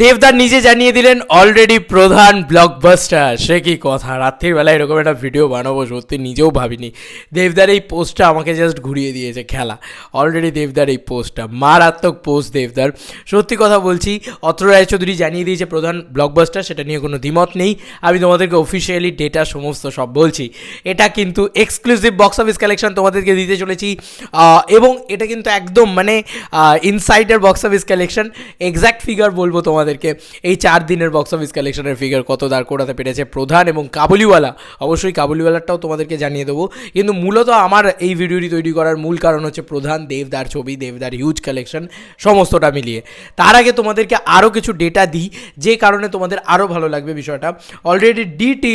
দেবদার নিজে জানিয়ে দিলেন অলরেডি প্রধান ব্লকবাস্টার সে কি কথা? রাত্রির বেলা এরকম একটা ভিডিও বানাবো, সত্যি নিজেও ভাবিনি। দেবদার এই পোস্টটা আমাকে জাস্ট ঘুরিয়ে দিয়েছে, খেলা। অলরেডি দেবদার এই পোস্টটা, মারাত্মক পোস্ট দেবদার। সত্যি কথা বলছি, অত্র রায়চৌধুরী জানিয়ে দিয়েছে, প্রধান ব্লকবাস্টার সেটা নিয়ে কোনো দ্বিমত নেই। আমি তোমাদেরকে অফিসিয়ালি ডেটা সমস্ত সব বলছি। এটা কিন্তু এক্সক্লুসিভ বক্স অফিস কালেকশন তোমাদেরকে দিতে চলেছি। এবং এটা কিন্তু একদম মানে insider box office collection exact figure বলব তোমাদেরকে এই চার দিনের বক্স অফিস কালেকশনের ফিগার কত দাঁড় করাতে পেরেছে প্রধান এবং কাবুলিওয়ালা। অবশ্যই কাবুলিওয়ালাটাও তোমাদেরকে জানিয়ে দেবো। কিন্তু মূলত আমার এই ভিডিওটি তৈরি করার মূল কারণ হচ্ছে প্রধান, দেবদার ছবি, দেবদার হিউজ কালেকশন সমস্তটা মিলিয়ে। তার আগে তোমাদেরকে আরও কিছু ডেটা দিই, যে কারণে তোমাদের আরও ভালো লাগবে বিষয়টা। অলরেডি ডি টি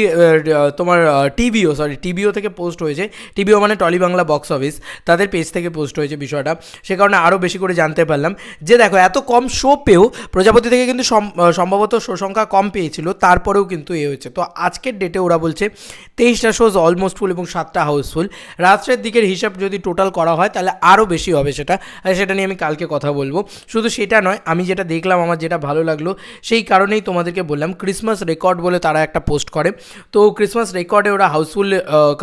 তোমার টিভিও সরি টিভিও থেকে পোস্ট হয়েছে। টিভিও মানে টলি বাংলা বক্স অফিস তাদের পেজ থেকে পোস্ট হয়েছে বিষয়টা। সে কারণে আরও বেশি করে জানতে পারলাম। যে দেখো, এত কম শো পেয়েও প্রজাপতি থেকে কিন্তু আহ, সম্ভবত শো সংখ্যা কম পেয়েছিল তারপরেও কিন্তু এ হয়েছে। তো আজকের ডেটে ওরা বলছে তেইশটা শোজ অলমোস্ট ফুল এবং সাতটা হাউসফুল রাত্রের দিকের হিসাব যদি টোটাল করা হয় তাহলে আরও বেশি হবে সেটা। সেটা নিয়ে আমি কালকে কথা বলব। শুধু সেটা নয় আমি যেটা দেখলাম আমার যেটা ভালো লাগল সেই কারণেই তোমাদেরকে বললাম ক্রিসমাস রেকর্ড বলে তারা একটা পোস্ট করে। তো ক্রিসমাস রেকর্ডে ওরা houseful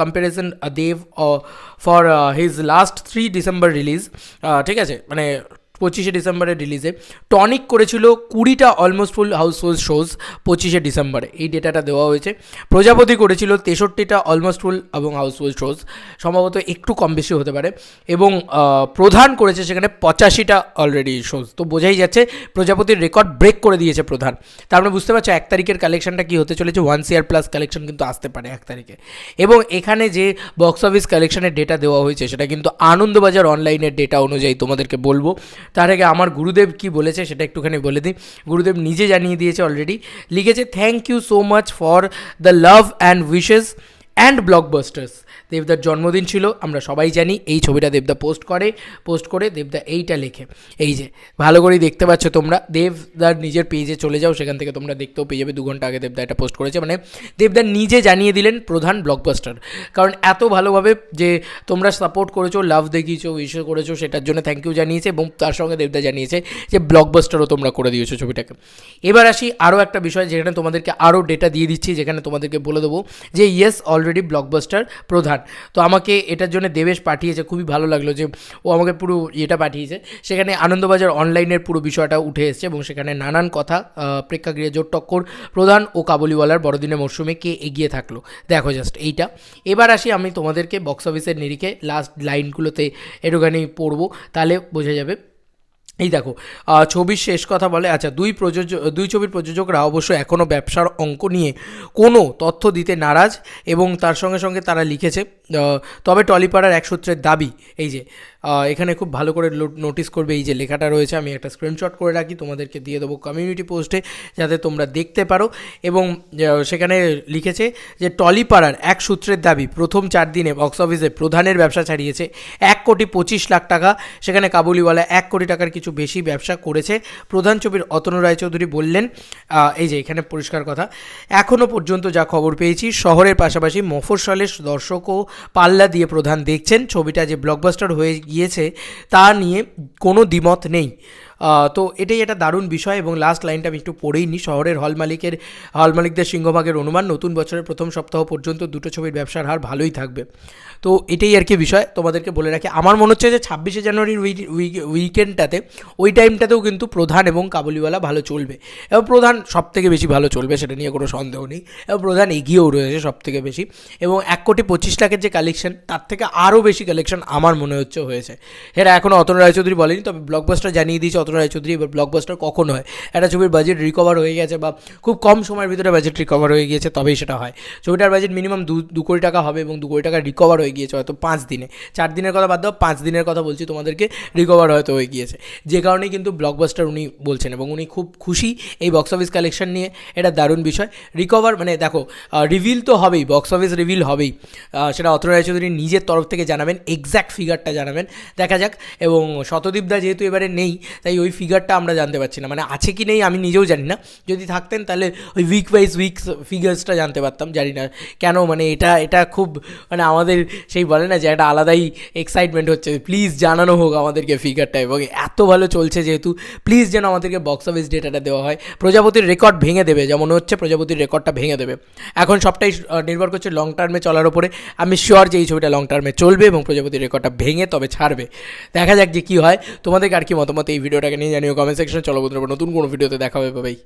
comparison Dev for his last three December release ঠিক আছে? মানে পঁচিশে ডিসেম্বরের রিলিজে টনিক করেছিল কুড়িটা অলমোস্ট ফুল হাউসফুল শোজ পঁচিশে ডিসেম্বরে। এই ডেটাটা দেওয়া হয়েছে। প্রজাপতি করেছিল তেষট্টিটা অলমোস্ট ফুল এবং হাউসফুল শোজ সম্ভবত একটু কম বেশি হতে পারে। এবং প্রধান করেছে সেখানে পঁচাশিটা অলরেডি শোজ তো বোঝাই যাচ্ছে প্রজাপতির রেকর্ড ব্রেক করে দিয়েছে প্রধান। তার মানে বুঝতে পারছ এক তারিখের কালেকশনটা কি হতে চলেছে। ওয়ান সিয়ার প্লাস কালেকশন কিন্তু আসতে পারে এক তারিখে। এবং এখানে যে বক্স অফিস কালেকশনের ডেটা দেওয়া হয়েছে, সেটা কিন্তু আনন্দবাজার অনলাইনের ডেটা অনুযায়ী তোমাদেরকে বলব। তার আগে আমার গুরুদেব কি বলেছে সেটা একটুখানি বলে দিই। গুরুদেব নিজে জানিয়ে দিয়েছে অলরেডি লিখেছে thank you so much for the love and wishes and blockbusters দেবদার জন্মদিন ছিল, আমরা সবাই জানি, এই ছবিটা দেবদা পোস্ট করে পোস্ট করে দেবদা এইটা লেখে। এই যে, ভালো করেই দেখতে পাচ্ছ তোমরা, দেবদার নিজের পেজে চলে যাও, সেখান থেকে তোমরা দেখতেও পেয়ে যাবে দু ঘণ্টা আগে দেবদা এটা পোস্ট করেছে। মানে দেবদা নিজে জানিয়ে দিলেন প্রধান ব্লকবাস্টার কারণ এত ভালোভাবে যে তোমরা সাপোর্ট করেছ লাভ দেখিয়েছো উইশ করেছ, সেটার জন্য থ্যাংক ইউ জানিয়েছে এবং তার সঙ্গে দেবদা জানিয়েছে যে ব্লকবাস্টারও তোমরা করে দিয়েছ ছবিটাকে। এবার আসি আরও একটা বিষয়, যেখানে তোমাদেরকে আরও ডেটা দিয়ে দিচ্ছি, যেখানে তোমাদেরকে বলে দেবো যে ইয়েস অলরেডি ব্লকবাস্টার প্রধান। তো আমাকে এটার জন্য দেবেশ পাঠিয়েছে, খুবই ভালো লাগল যে ও আমাকে পুরো ইয়েটা পাঠিয়েছে। সেখানে আনন্দবাজার অনলাইনের পুরো বিষয়টা উঠে এসেছে এবং সেখানে নানান কথা প্রেক্ষাগৃহে জোর টক্কর প্রধান ও কাবুলিওয়ালার বড়দিনের মরশুমে কে এগিয়ে থাকল। দেখো জাস্ট এইটা। এবার আসি আমি তোমাদেরকে বক্স অফিসের নিরিখে লাস্ট লাইনগুলোতে একটুখানি পড়ব, তাহলে বোঝা যাবে এই দেখো ছবির শেষ কথা বলে আচ্ছা দুই প্রযোজক দুই ছবির প্রযোজকরা অবশ্য এখনও ব্যবসার অঙ্ক নিয়ে কোনো তথ্য দিতে নারাজ এবং তার সঙ্গে সঙ্গে তারা লিখেছে তবে টলিপাড়ার এক সূত্রের দাবি, এই যে এখানে খুব ভালো করে নোটিস করবে এই যে লেখাটা রয়েছে, আমি একটা স্ক্রিনশট করে রাখি, তোমাদেরকে দিয়ে দেবো কমিউনিটি পোস্টে যাতে তোমরা দেখতে পারো। এবং সেখানে লিখেছে যে, টলিপাড়ার এক সূত্রের দাবি, প্রথম চার দিনে বক্স অফিসে প্রধানের ব্যবসা ছাড়িয়েছে, এক কোটি পঁচিশ লাখ টাকা। সেখানে কাবুলিওয়ালা এক কোটি টাকার কিছু বেশি ব্যবসা করেছে। প্রধান ছবির অতনু রায়চৌধুরী বললেন এই যে এখানে পরিষ্কার কথা এখনও পর্যন্ত যা খবর পেয়েছি, শহরের পাশাপাশি মফস্বলের দর্শকও পাল্লা দিয়ে প্রধান দেখছেন। ছবিটা যে ব্লকবাস্টার হয়ে গিয়েছে তা নিয়ে কোনো দ্বিমত নেই। তো এটাই একটা দারুণ বিষয় এবং লাস্ট লাইনটা আমি একটু পড়েই নিই শহরের হল মালিকের হল মালিকদের সিংহভাগের অনুমান, নতুন বছরের প্রথম সপ্তাহ পর্যন্ত দুটো ছবির ব্যবসার হার ভালোই থাকবে। তো এটাই আর কি বিষয়, তোমাদেরকে বলে রাখি। আমার মনে হচ্ছে যে ছাব্বিশে জানুয়ারির উইক উইকেন্ডটাতে ওই টাইমটাতেও কিন্তু প্রধান এবং কাবুলিওয়ালা ভালো চলবে। এবং প্রধান সব থেকে বেশি ভালো চলবে সেটা নিয়ে কোনো সন্দেহ নেই। এবং প্রধান এগিয়েও রয়েছে সব থেকে বেশি। এবং এক কোটি পঁচিশ লাখের যে কালেকশন তার থেকে আরও বেশি কালেকশন আমার মনে হচ্ছে হয়েছে। এরা এখনও অতন রায়চৌধুরী বলেনি, তবে ব্লকবাস্টার জানিয়ে দিয়েছে অতন রায়চৌধুরী এবার ব্লকবাস্টার কখন হয়? একটা ছবির বাজেট রিকভার হয়ে গেছে বা খুব কম সময়ের ভিতরে বাজেট রিকভার হয়ে গিয়েছে, তবেই সেটা হয়। ছবিটার বাজেট মিনিমাম দু দু কোটি টাকা হবে এবং দু কোটি টাকা রিকভার হয়ে গিয়েছে হয়তো পাঁচ দিনে। চার দিনের কথা বাদ দাও, পাঁচ দিনের কথা বলছি, তোমাদেরকে রিকভার হয়তো হয়ে গিয়েছে। যে কারণে কিন্তু ব্লকবাস্টার উনি বলছেন এবং উনি খুব খুশি এই বক্স অফিস কালেকশন নিয়ে। এটা দারুণ বিষয়। রিকভার মানে দেখো রিভিল তো হবেই বক্স অফিস রিভিল হবেই। সেটা অতর রায়চৌধুরী নিজের তরফ থেকে জানাবেন এক্স্যাক্ট ফিগারটা জানাবেন। দেখা যাক, এবং শতদীপদা যেহেতু এবারে নেই, তাই ওই ফিগারটা আমরা জানতে পারছি না। মানে আছে কি নেই আমি নিজেও জানি না। যদি থাকতেন তাহলে ওই উইক ওয়াইজ উইক ফিগার্সটা জানতে পারতাম, জানি না কেন মানে এটা এটা খুব মানে আমাদের সেই বলে না যে একটা আলাদাই এক্সাইটমেন্ট হচ্ছে। প্লিজ জানানো হোক আমাদেরকে ফিগারটা এবং এত ভালো চলছে যেহেতু প্লিজ যেন আমাদেরকে বক্স অফিস ডেটাটা দেওয়া হয়। প্রজাপতির রেকর্ড ভেঙে দেবে, যেমন হচ্ছে প্রজাপতির রেকর্ডটা ভেঙে দেবে। এখন সবটাই নির্ভর করছে লং টার্মে চলার ওপরে আমি শিওর যে এই ছবিটা লং টার্মে চলবে এবং প্রজাপতির রেকর্ডটা ভেঙে তবে ছাড়বে। দেখা যাক যে কী হয়। তোমাদেরকে আর কি মতামত এই ভিডিওটাকে নিয়ে জানিও কমেন্ট সেকশনে চলো বন্ধুরা নতুন কোনো ভিডিওতে দেখা হবে ভাই